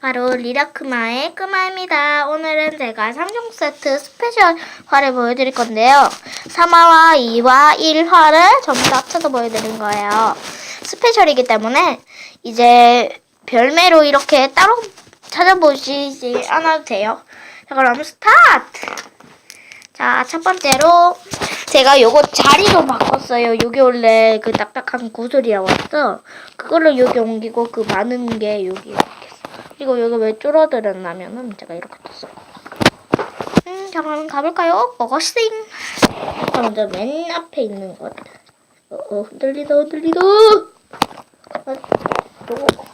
바로 리라크마의 끄마입니다. 오늘은 제가 3종 세트 스페셜화를 보여드릴 건데요. 3화와 2화, 1화를 전부 다 합쳐서 보여드린 거예요. 스페셜이기 때문에 이제 별매로 이렇게 따로 찾아보시지 않아도 돼요. 자, 그럼 스타트! 자, 첫 번째로 제가 요거 자리도 바꿨어요. 여기 원래 그 딱딱한 구슬이라고 했어. 그걸로 여기 옮기고 그 많은 게 여기 그리고 여기 왜 줄어들었냐면은 제가 이렇게 떴어요. 음, 자, 그럼 가볼까요? 버거싱! 자, 먼저 맨 앞에 있는 것. 어, 어, 흔들리다, 흔들리다! 어, 요거. 어?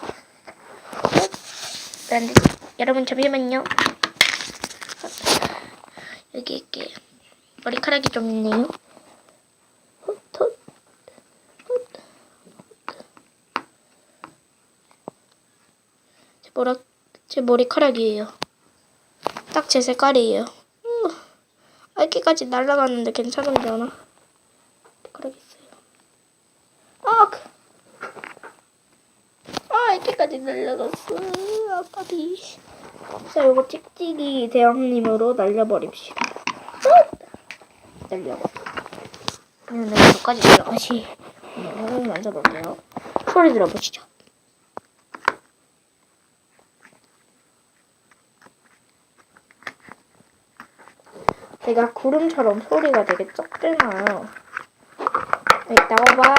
안 되지. 여러분, 잠시만요. 여기 이렇게 머리카락이 좀 있네요. 머리, 제 머리카락이에요. 딱 제 색깔이에요. 우, 알기까지 날아갔는데 괜찮은려나? 머리카락 있어요. 아, 그- 아, 알기까지 날아갔어. 아까비. 자, 요거 찍찍이 대왕님으로 날려버립시다. 날려버. 그러면 여기까지 들어가시. 음, 만져볼게요. 소리 들어보시죠. 제가 구름처럼 소리가 되게 적잖아요. 네, 나와봐.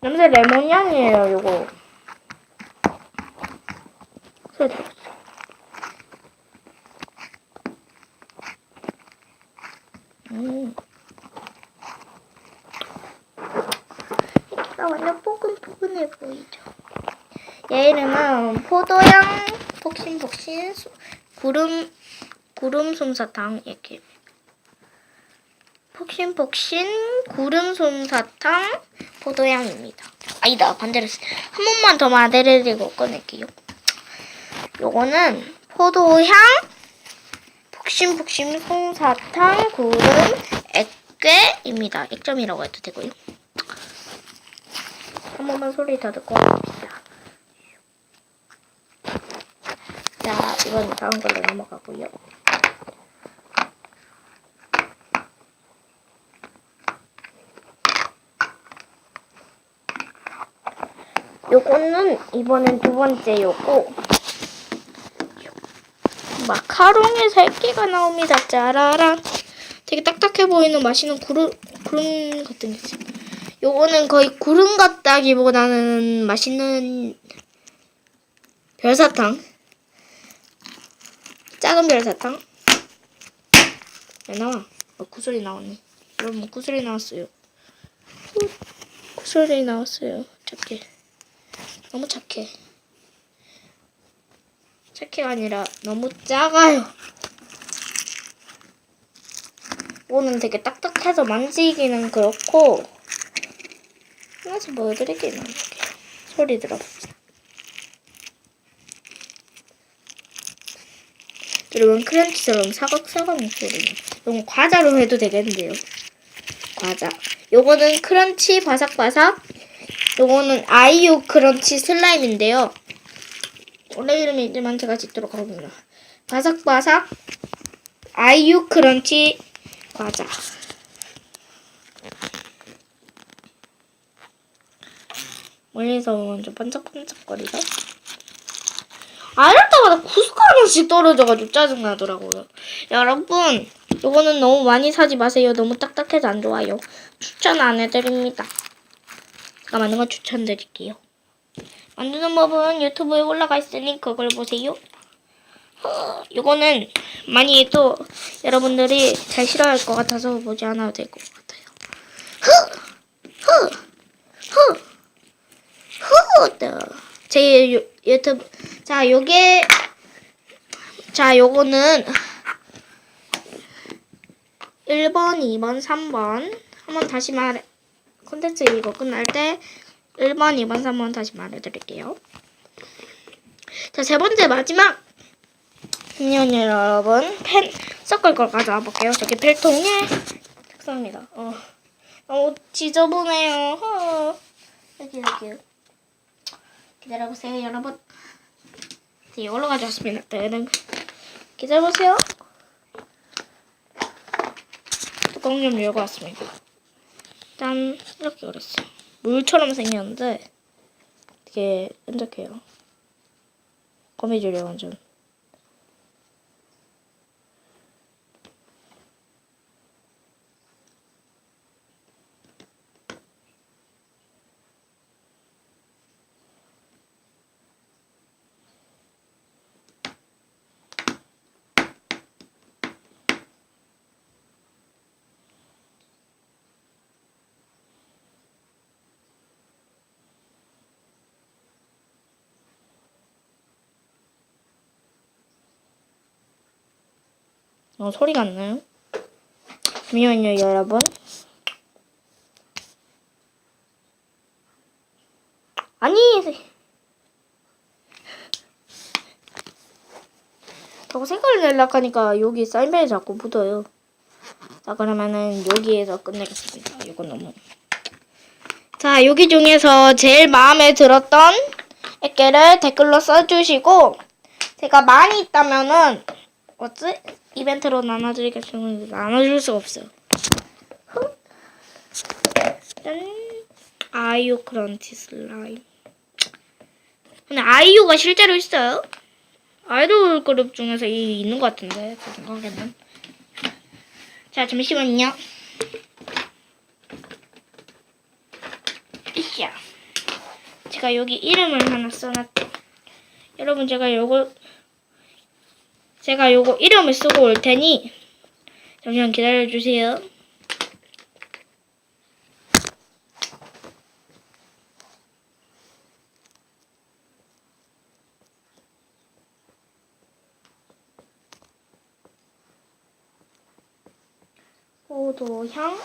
냄새 레몬 향이에요, 요거. 소리 들어보세요. 음. 나 완전 뽀근뽀근해 보이죠? 얘 이름은 포도향 폭신폭신 수- 구름 구름 솜사탕 이렇게 폭신폭신 구름 솜사탕 포도향입니다. 아니다 반대로. 한 번만 더 말해드리고 꺼낼게요. 요거는 포도향 폭신폭신 솜사탕 구름 액괴입니다. 액점이라고 해도 되고요. 한 번만 소리 더 듣고 갑시다. 자, 이번 다음 걸로 넘어가고요. 요거는 이번엔 두 번째 요거 마카롱에 살기가 나옵니다. 짜라란. 되게 딱딱해 보이는 맛있는 구름 구름 같은 게 있어요. 요거는 거의 구름 같다기보다는 맛있는 별사탕. 작은 별사탕. 왜 나와? 어, 구슬이 나왔네. 여러분 구슬이 나왔어요. 후, 구슬이 나왔어요. 착해. 너무 착해. 착해가 아니라 너무 작아요. 이거는 되게 딱딱해서 만지기는 그렇고 하나씩. 이렇게. 소리 들어봅시다. 여러분 크런치처럼 사각사각 소리. 이건 과자로 해도 되겠는데요. 과자. 요거는 크런치 바삭바삭. 요거는 아이유 크런치 슬라임인데요. 원래 이름이지만 제가 짓도록 하겠습니다. 바삭바삭 아이유 크런치 과자. 멀리서 먼저 반짝반짝거리죠? 아, 이럴 때마다 구스가루씩 떨어져가지고 짜증나더라고요. 여러분, 요거는 너무 많이 사지 마세요. 너무 딱딱해서 안 좋아요. 추천 안 해드립니다. 제가 만든 거 추천드릴게요. 만드는 법은 유튜브에 올라가 있으니 그걸 보세요. 어, 요거는 많이 또 여러분들이 잘 싫어할 것 같아서 보지 않아도 될 것 같아요. 흐! 흐! 흐! 흐! 네. 제 유, 유튜브 자 요게 자 요거는 1번, 2번, 3번 한번 다시 말해 콘텐츠 이거 끝날 때 1번, 2번, 3번 다시 말해드릴게요. 자, 세 번째 마지막 금년 여러분 펜 섞을 걸 가져와 볼게요. 저기 필통에 색상입니다. 어, 너무 지저분해요. 어. 여기 여기 기다려보세요, 여러분. 네, 이걸로 가져왔습니다. 뜨는 기다려보세요. 뚜껑 좀 열고 왔습니다. 짠, 이렇게 그랬어요. 물처럼 생겼는데 되게 끈적해요. 거미줄이에요, 완전. 어, 소리가 안 나요? 잠시만요, 여러분. 아니, 자꾸 색깔을 내려고 하니까 여기 사인펜이 자꾸 묻어요. 자, 그러면은 여기에서 끝내겠습니다. 이거 너무. 자, 여기 중에서 제일 마음에 들었던 액계를 댓글로 써주시고, 제가 많이 있다면은, 뭐지? 이벤트로 나눠드리겠지만 나눠줄 수가 없어요. 흥. 짠. 아이유 크런치 슬라임. 근데 아이유가 실제로 있어요? 아이돌 그룹 중에서 이 있는 것 같은데 제 생각에는. 자 잠시만요. 이샤. 제가 여기 이름을 하나 써놨죠. 여러분 제가 요거 제가 요거 이름을 쓰고 올 테니 잠시만 기다려 주세요. 포도향